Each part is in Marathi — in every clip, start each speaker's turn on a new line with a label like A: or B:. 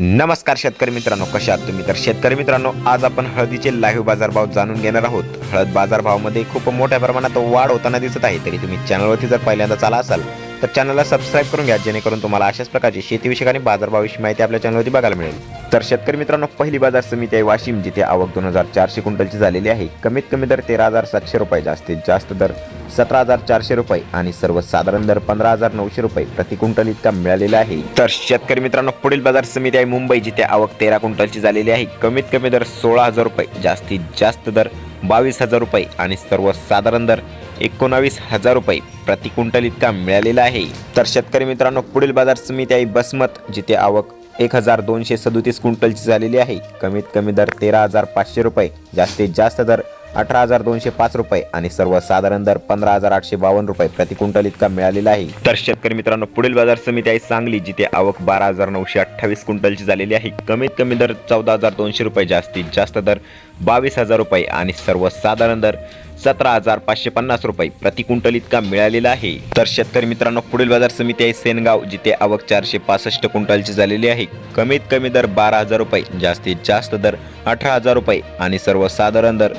A: नमस्कार शेतकरी मित्रांनो कशा आहात तुम्ही? तर शेतकरी मित्रांनो आज आपण हळदीचे लाईव्ह बाजारभाव जाणून घेणार आहोत. हळद बाजारभावामध्ये खूप मोठ्या प्रमाणात वाढ होताना दिसत आहे. तरी तुम्ही चॅनलवरती जर पहिल्यांदा चाला असाल तर चॅनलला सबस्क्राईब करून घ्या जेणेकरून तुम्हाला अशाच प्रकारची शेतीविषयक आणि बाजारभावाविषयी माहिती आपल्या चॅनलवरती बघायला मिळेल. तर शेतकरी मित्रांनो पहिली बाजार समिती आहे वाशिम जिथे आवक दोन हजार चारशे क्विंटलची झालेली आहे. कमीत कमी दर तेरा हजार सातशे रुपये जास्तीत जास्त दर सतरा हजार चारशे रुपये आणि सर्वसाधारण दर पंधरा हजार नऊशे रुपये प्रति क्विंटल इतका मिळालेला आहे. तर शेतकरी मित्रांनो पुढील बाजार समिती आहे मुंबई जिथे आवक तेरा क्विंटलची झालेली आहे. कमीत कमी दर सोळा हजार रुपये जास्तीत जास्त दर बावीस हजार रुपये आणि सर्वसाधारण दर एकोणावीस हजार रुपये प्रति क्विंटल इतका मिळालेला आहे. तर शेतकरी मित्रांनो पुढील बाजार समिती आहे बसमत जिथे आवक एक हजार दोनशे सदोतीस क्विंटलची झालेली आहे. कमीत कमी दर तेरा हजार पाचशे रुपये जास्तीत जास्त दर अठरा हजार दोनशे पाच रुपये आणि सर्वसाधारण दर पंधरा हजार आठशे बावन्न रुपये प्रति क्विंटल इतका मिळालेला आहे. तर शेतकरी मित्रांनो पुढील बाजार समिती आहे सांगली जिथे आवक बारा हजार नऊशे अठ्ठावीस क्विंटलची झालेली आहे. कमीत कमी दर चौदा हजार दोनशे रुपये जास्तीत जास्त दर बावीस हजार रुपये आणि सर्वसाधारण दर सतरा हजार पाचशे पन्नास रुपये प्रति क्विंटल इतका मिळालेला आहे. तर शेतकरी मित्रांनो पुढील बाजार समिती आहे सेनगाव जिथे आवक चारशे पासष्ट क्विंटलची झालेली आहे. कमीत कमी दर बारा हजार रुपये जास्तीत जास्त दर अठरा हजार रुपये आणि सर्वसाधारण दर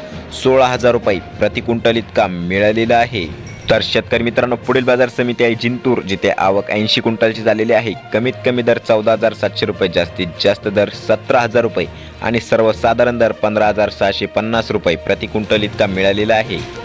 A: सोळा हजार रुपये प्रति क्विंटल इतका मिळालेला आहे. तर शेतकरी मित्रांनो पुढील बाजार समिती आहे जिंतूर जिथे आवक ऐंशी क्विंटलची झालेली आहे. कमीत कमी दर चौदा हजार सातशे रुपये जास्तीत जास्त दर सतरा हजार रुपये आणि सर्वसाधारण दर पंधरा हजार सहाशे पन्नास रुपये प्रति क्विंटल इतका मिळालेला आहे.